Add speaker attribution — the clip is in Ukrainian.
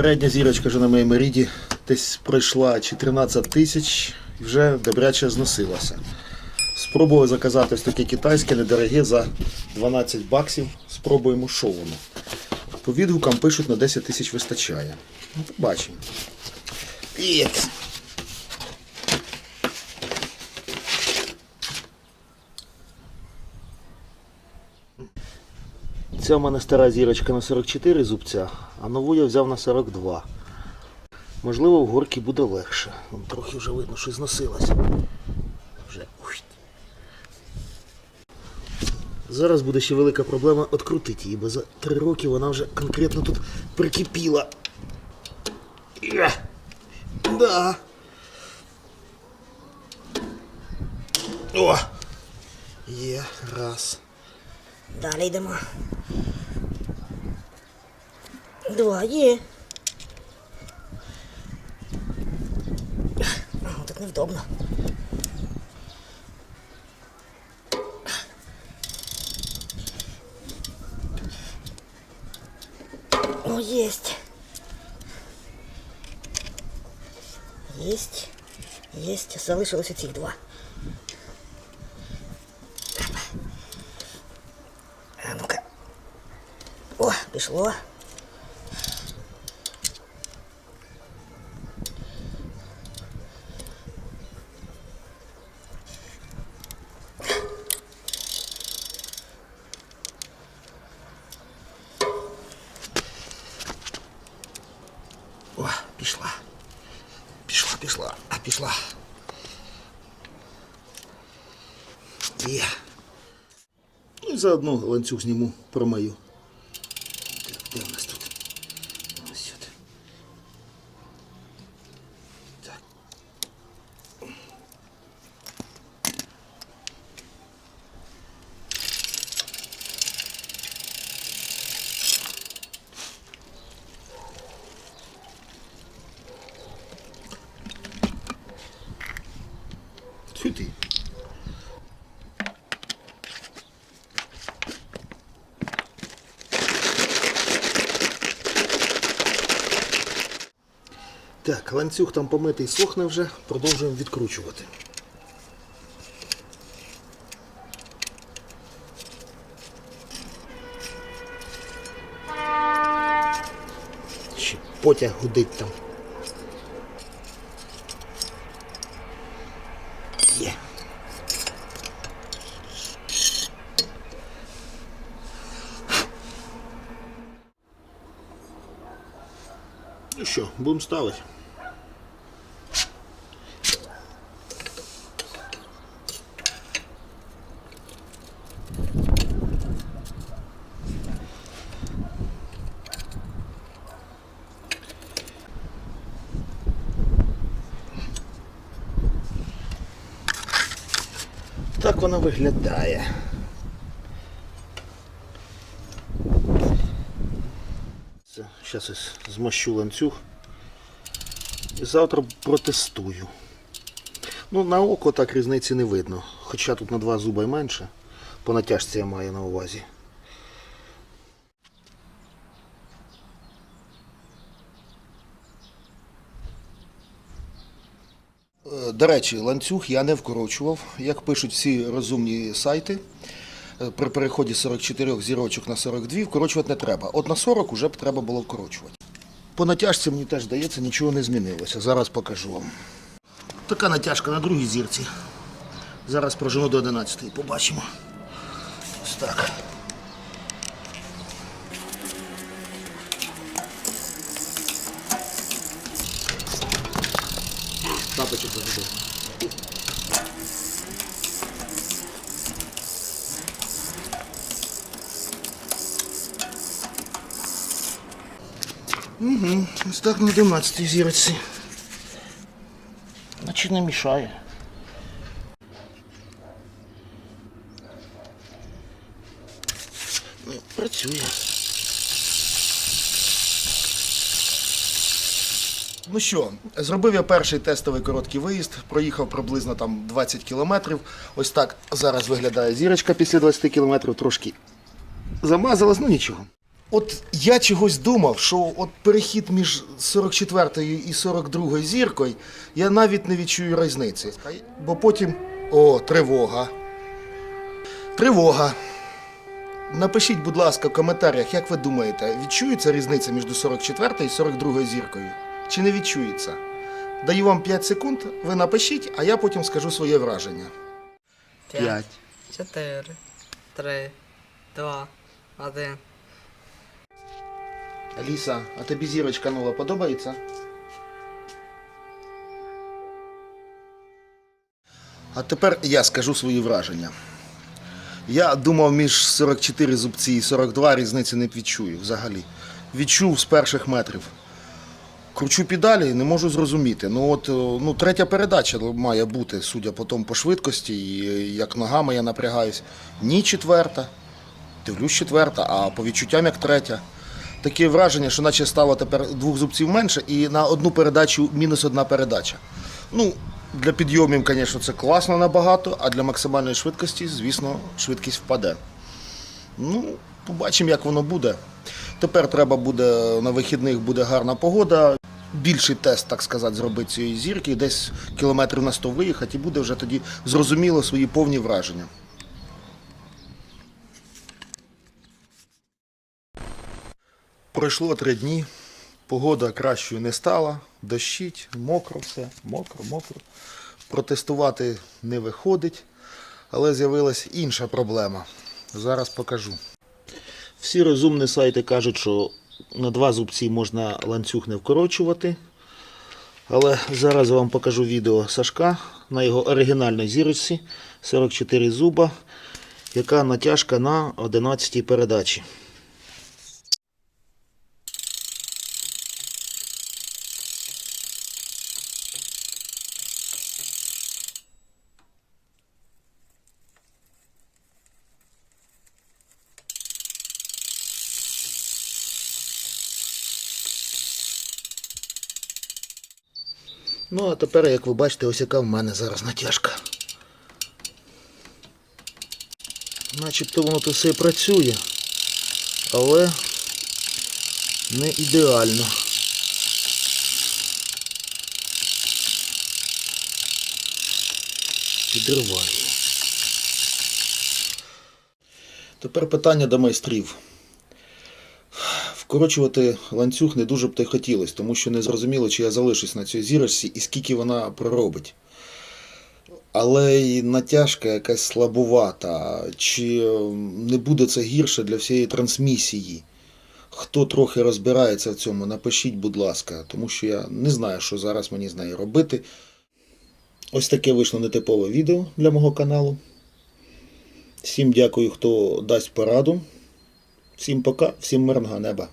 Speaker 1: Передня зірочка вже на моєму ріді десь пройшла 14 тисяч і вже добряче зносилася. Спробую заказати ось таке китайське недороге за 12 баксів. Спробуємо, що воно. По відгукам пишуть на 10 тисяч вистачає. Ну, побачимо. Ця в мене стара зірочка на 44 зубця, а нову я взяв на 42. Можливо, в горці буде легше. Трохи вже видно, що зносилася. Вже. Зараз буде ще велика проблема відкрутити її, бо за 3 роки вона вже конкретно тут прикипіла. Да. О! Є, раз.
Speaker 2: Далі йдемо. Два є. О, Тут невдобно. О, єсть. Єсть. Єсть. Залишилося цих два. А ну-ка. О, пішло.
Speaker 1: Заодно ланцюг зніму промою. Так, де в нас тут? Ось сюди. Так. Тьфу ти. Так, ланцюг там помитий сохне вже, продовжуємо відкручувати. Ще потяг гудить там. Є. Ну що, будемо ставити. Так вона виглядає. Зараз змащу ланцюг. І завтра протестую. Ну, на око так різниці не видно. Хоча тут на два зуби менше. По натяжці я маю на увазі. До речі, ланцюг я не вкорочував, як пишуть всі розумні сайти. е, При переході з 44 зірочок на 42 вкорочувати не треба. От на 40 вже б треба було вкорочувати. По натяжці мені теж здається, нічого не змінилося. Зараз покажу вам. Така натяжка на другій зірці. Зараз прожену до 11 побачимо. Ось так. Тапочок загубив. Угу, ось так на 11 зірці. Наче не мішає. Ну, працює. Ну що, зробив я перший тестовий короткий виїзд, проїхав приблизно там 20 кілометрів. Ось так зараз виглядає зірочка після 20 кілометрів, трошки замазалась, ну нічого. От я чогось думав, що от перехід між 44 і 42 зіркою, я навіть не відчую різниці. Бо потім. О, тривога. Тривога. Напишіть, будь ласка, в коментарях, як ви думаєте, відчується різниця між 44 і 42 зіркою? Чи не відчується? Даю вам 5 секунд, ви напишіть, а я потім скажу своє враження.
Speaker 3: П'ять, чотири, три, два, один.
Speaker 1: Аліса, а тобі зірочка нова подобається? А тепер я скажу свої враження. Я думав, між 44 зубці і 42 різниці не відчую взагалі. Відчув з перших метрів. Кручу педалі, не можу зрозуміти. Ну от е, ну, третя передача має бути, судя по тому, по швидкості, і е, як ногами я напрягаюсь. Ні четверта. Дивлюсь четверта, а по відчуттям як третя. Таке враження, що наче стало тепер двох зубців менше, і на одну передачу мінус одна передача. Ну, для підйомів, звісно, це класно набагато, а для максимальної швидкості, звісно, швидкість впаде. Ну, побачимо, як воно буде. Тепер треба буде на вихідних буде гарна погода. Більший тест, так сказати, зробити цієї зірки, десь кілометрів на 100 виїхати, і буде вже тоді зрозуміло свої повні враження. Пройшло три дні, погода кращою не стала, дощить, мокро все, мокро, мокро. Протестувати не виходить, але з'явилась інша проблема. Зараз покажу. Всі розумні сайти кажуть, що на два зубці можна ланцюг не вкорочувати. Але зараз вам покажу відео Сашка на його оригінальній зірочці 44 зуба, яка натяжка на 11 передачі. Ну, а тепер, як ви бачите, ось яка в мене зараз натяжка. Начебто воно то все працює, але не ідеально. Підриваю. Тепер питання до майстрів. Вкорочувати ланцюг не дуже б то й хотілося, тому що не зрозуміло, чи я залишусь на цій зірочці і скільки вона проробить. Але й натяжка якась слабувата, чи е, не буде це гірше для всієї трансмісії. Хто трохи розбирається в цьому, напишіть, будь ласка, тому що я не знаю, що зараз мені з нею робити. Ось таке вийшло нетипове відео для мого каналу. Всім дякую, хто дасть пораду. Всім пока, всім мирного неба.